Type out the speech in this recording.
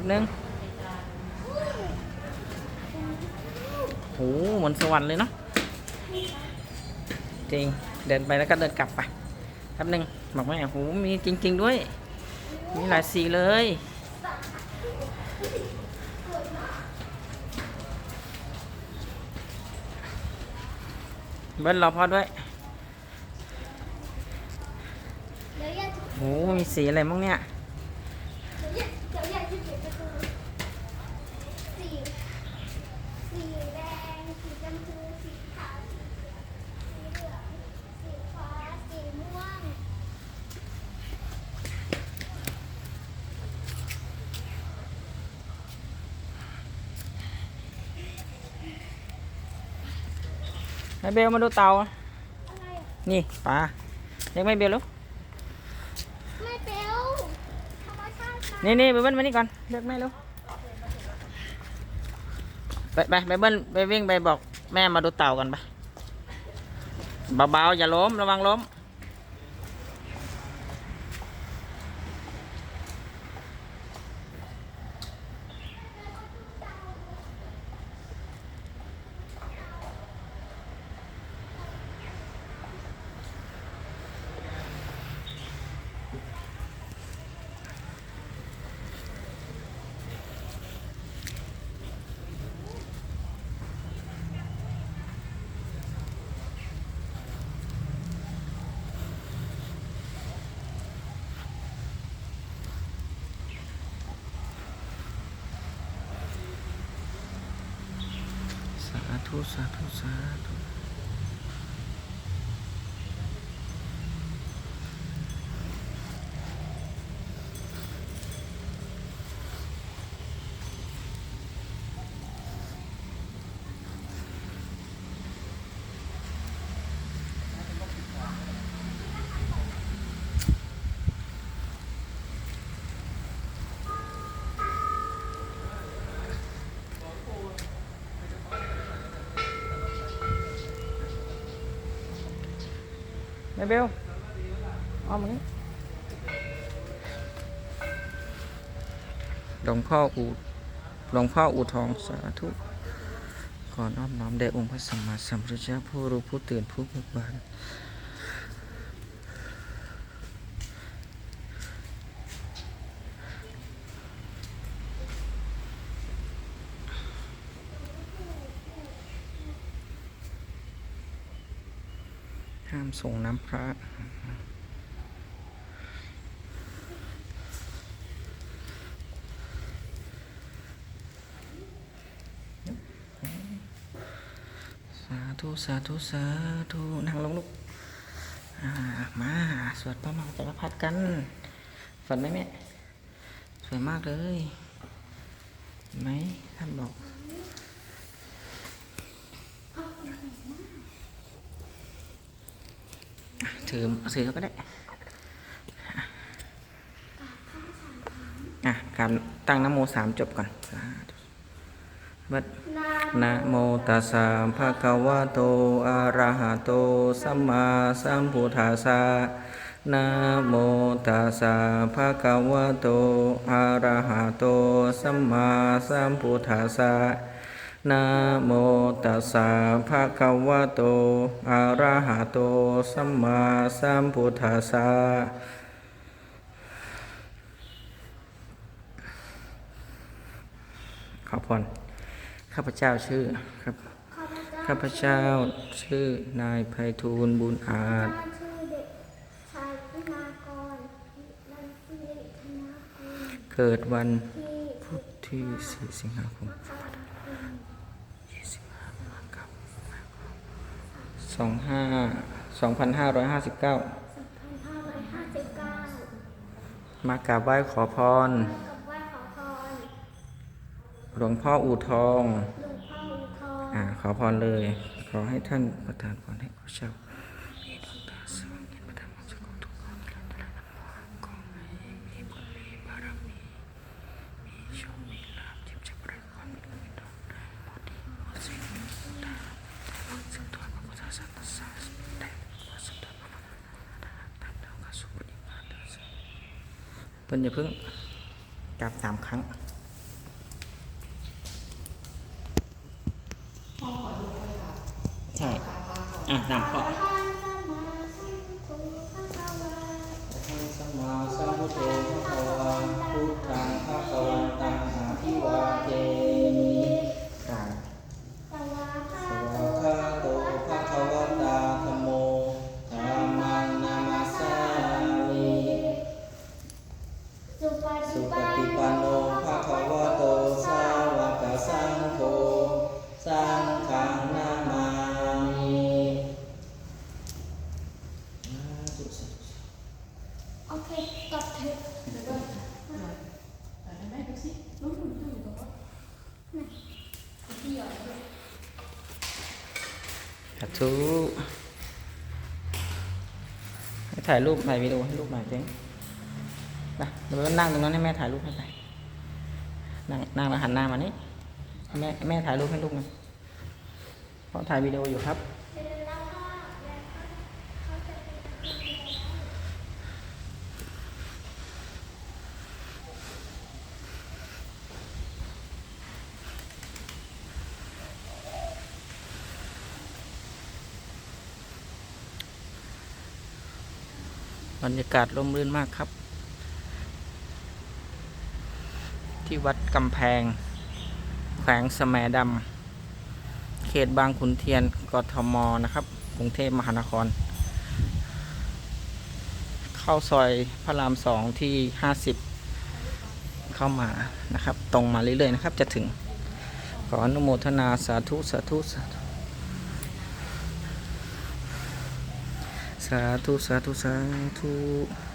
ป๊บนึงโอ้เหมือนสวรรค์เลยเนาะจริงเดินไปแล้วก็เดินกลับไปแป๊บนึงบอกแม่โหมีจริง ๆ ด้วย มีหลายสีเลยเบิ้ลรอพ่อด้วยเดี๋ยวอยากจะโหมีสีอะไรบ้างเนี่ย เดี๋ยวอยากเดี๋ยวอยากจะเปลี่ยนประตูสี สีแดง สีชมพู สีขาว สีเหลืองสีเหลือง สีฟ้า สีม่วงให้เบลมาดูเตา อะไรอะนี่ปลาเรียกไม่เบลลูกไม่เปลวธรรมชาตินะนี่นี่ไปเบิ้ลมานี่ก่อนเรียกแม่ลูก ไปไปไปเบิ้ลไปวิ่งไปบอกแม่มาดูเต่ากันไปเบาๆอย่าล้มระวังล้ม ธุสาธุสาธุ สาธุแม่เบลเอามนี่หลวงพ่ออูหลวงพ่ออูทองสาธุ ขอน้อมน้อมแด่องค์พระสัมมาสัมพุทธเจ้าผู้รู้ผู้ตื่นผู้เบิกบาน ห้ามส่งน้ำพระสาธุสาธุสาธุนั่งลงลูกมาสวดพระมหาจักรพรรดิกันฝันไหมแม่สวยมากเลยไหมท่านบอก ถือถือก็ได้อะการตั้งนโมสามจบก่อนบัดนานะโมตัสสะภะคะวะโต อะระหะโต สัมมาสัมพุทธัสสะนะโมตัสสะภะคะวะโต อะระหะโต สัมมาสัมพุทธัสสะ นะโมตัสสะภะคะวะโต อะระหะโต สัมมาสัมพุทธัสสะขอพรข้าพเจ้าชื่อครับ ข้าพเจ้าข้าพเจ้าชื่อนายไพฑูรย์บุญอาจข้าชื่อเด็กชายพิมากรนัน สิริธนกุลเกิดวันที่พุธที่4สิงหาคมมกราคม25 2559 2559มากราบไหว้ขอพร กับไหว้ขอพรหลวงพ่ออู่ทอง หลวงพ่ออูทอง อ่า ขอพรเลย ขอให้ท่านประทานพรให้ข้าพเจ้า ต้นจะเพิ่งกลับสามครั้งใช่ อะสามข้อ สาธุให้ถ่ายรูปถ่ายวิดีโอให้ลูกหน่อยเจ๊งไปเดี๋ยวนั่งตรงนั้นให้แม่ถ่ายรูปให้ไปนั่งนั่งแล้วหันหน้ามานี่แม่แม่ถ่ายรูปให้ลูกหน่อยเพราะถ่ายวิดีโออยู่ครับ เสร็จแล้วก็แล้วก็เขาจะเป็น บรรยากาศร่มรื่นมากครับ ที่วัดกำแพง แขวงสมดำเขตบางขุนเทียนกทมนะครับ กรุงเทพมหานคร เข้าซอยพระรามสองที่ห้าสิบเข้ามานะครับ ตรงมาเรื่อยๆนะครับ จะถึงขออนุโมทนาสาธุ สาธุ สาธุาธุสาธุสาธุ